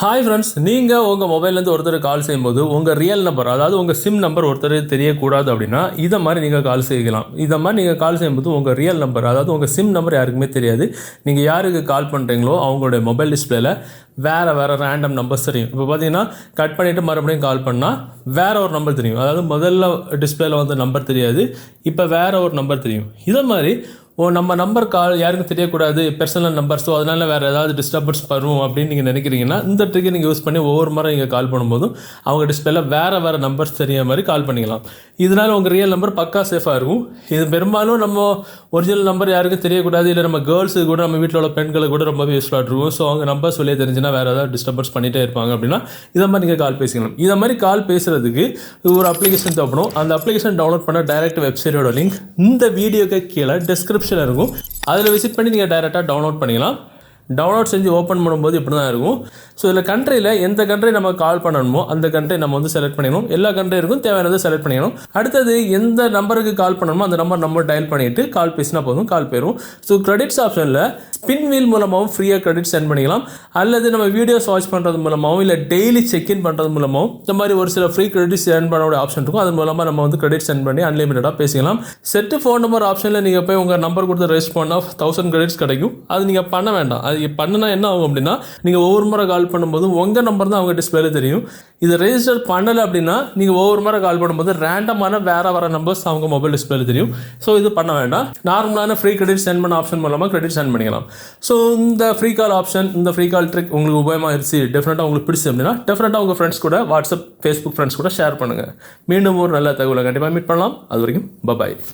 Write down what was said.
Hi friends நீங்கள் உங்கள் மொபைல்லேருந்து ஒருத்தர் கால் செய்யும்போது உங்கள் ரியல் நம்பர் அதாவது உங்கள் சிம் நம்பர் ஒருத்தர் தெரியக்கூடாது அப்படின்னா இதை மாதிரி நீங்கள் கால் செய்யலாம். இதை மாதிரி நீங்கள் கால் செய்யும்போது உங்கள் ரியல் நம்பர் அதாவது உங்கள் சிம் நம்பர் யாருக்குமே தெரியாது. நீங்கள் யாருக்கு கால் பண்ணுறீங்களோ அவங்களுடைய மொபைல் டிஸ்பிளேல வேறு வேறு ரேண்டம் நம்பர்ஸ் தெரியும். இப்போ பார்த்தீங்கன்னா கட் பண்ணிவிட்டு மறுபடியும் கால் பண்ணால் வேறு ஒரு நம்பர் தெரியும். அதாவது முதல்ல டிஸ்பிளேல வந்து நம்பர் தெரியாது இப்போ வேறு ஒரு நம்பர் தெரியும். இதை மாதிரி ஓ நம்ம நம்பர் கால் யாருக்கும் தெரியக்கூடாது பர்சனல் நம்பர் ஸோ அதனால் வேறு ஏதாவது டிஸ்டர்பன்ஸ் வரும் அப்படின்னு நீங்கள் நினைக்கிறீங்கன்னா இந்த ட்ரிக்கை நீங்கள் யூஸ் பண்ணி ஒவ்வொரு முறை நீங்கள் கால் பண்ணும்போதும் அவங்க டிஸ்பிளேல வேறு வேறு நம்பர்ஸ் தெரிய மாதிரி கால் பண்ணிக்கலாம். இதனால் உங்கள் ரியல் நம்பர் பக்கா சேஃபாக இருக்கும். இது பெரும்பாலும் நம்ம ஒரிஜினல் நம்பர் யாருக்கும் தெரியக்கூடாது இல்லை நம்ம கேர்ள்ஸுக்கு கூட நம்ம வீட்டில் உள்ள பெண்களுக்கு கூட ரொம்பவே யூஸ்ஃபுல்லாக இருக்கும். ஸோ அவங்க நம்பர் சொல்லியே தெரிஞ்சுன்னா வேறு ஏதாவது டிஸ்டர்பன்ஸ் பண்ணிகிட்டே இருப்பாங்க அப்படின்னா இதை மாதிரி நீங்கள் கால் பேசிக்கலாம். இதை மாதிரி கால் பேசுகிறதுக்கு ஒரு அப்ளிகேஷன் தேவைப்படும். அந்த அப்ளிகேஷன் டவுன்லோட் பண்ண டைரக்ட் வெப்சைட்டோட லிங்க் இந்த வீடியோக்கு கீழே டிஸ்கிரிப்ஷனில் இருக்கும். அதில் விசிட் பண்ணி நீங்கள் டைரெக்டாக டவுன்லோட் பண்ணிக்கலாம். டவுன்லோட் செஞ்சு ஓப்பன் பண்ணும்போது இப்படி தான் இருக்கும். ஸோ இதில் கண்ட்ரியில் எந்த கண்ட்ரி நம்ம கால் பண்ணணுமோ அந்த கண்ட்ரி நம்ம வந்து செலக்ட் பண்ணிக்கணும். எல்லா கண்ட்ரிக்கும் தேவையானதை செலக்ட் பண்ணிக்கணும். அடுத்தது எந்த நம்பருக்கு கால் பண்ணணுமோ அந்த நம்பர் நம்ம டயல் பண்ணிவிட்டு கால் பேசினா போதும் கால் போயிடும் ஸோ கிரெடிட்ஸ் ஆப்ஷனில் ஸ்பின் வீல் மூலமாகவும் ஃப்ரீயாக கிரெடிட் சென்ட் பண்ணிக்கலாம். அல்லது நம்ம வீடியோஸ் வாட்ச் பண்ணுறது மூலமாகவும் இல்லை டெய்லி செக்இன் பண்ணுறது மூலமாகவும் இந்த மாதிரி ஒரு சில ஃப்ரீ கிரெடிட் சென்ட் பண்ணக்கூடிய ஆப்ஷன் இருக்கும். அது மூலமாக நம்ம வந்து கிரெடிட் சென்ட் பண்ணி அன்லிமிட்டடாக பேசிக்கலாம். செட்டு ஃபோன் நம்பர் ஆப்ஷனில் நீங்கள் போய் உங்கள் நம்பர் கொடுத்து ரெஜிஸ்ட் பண்ணால் தௌசண்ட் கிரெடிட்ஸ் கிடைக்கும். அது நீங்கள் பண்ண வேண்டாம். அது பண்ணினா என்ன ஆகும் அப்படின்னா நீங்கள் ஒவ்வொரு முறை கால் பண்ணும்போது உங்கள் நம்பர் தான் அவங்க டிஸ்பிளேல தெரியும். இது ரெஜிஸ்டர் பண்ணலை அப்படின்னா நீங்கள் ஒவ்வொரு முறை கால் பண்ணும்போது ரேண்டமான வேறு வேறு நம்பர்ஸ் அவங்க மொபைல் டிஸ்பிளேல தெரியும். ஸோ இது பண்ண வேண்டாம். நார்மலான ஃப்ரீ கிரெடிட் சென்ட் பண்ண ஆப்ஷன் மூலமாக கிரெடிட் சென்ட் பண்ணிக்கலாம். ஸோ இந்த ஃப்ரீ கால் ஆப்ஷன் இந்த ஃப்ரீ கால் ட்ரிக் உங்களுக்கு உபயோகமாக இருந்துச்சு டெஃபினட்டாக உங்களுக்கு பிடிச்சி அப்படின்னா டெஃபினட்டாக உங்கள் ஃப்ரெண்ட்ஸ் கூட வாட்ஸ்அப் ஃபேஸ்புக் ஃப்ரெண்ட்ஸ் கூட ஷேர் பண்ணுங்கள் மீண்டும் ஒரு நல்ல தகவலை கண்டிப்பாக மீட் பண்ணலாம். அது வரைக்கும் பபாய்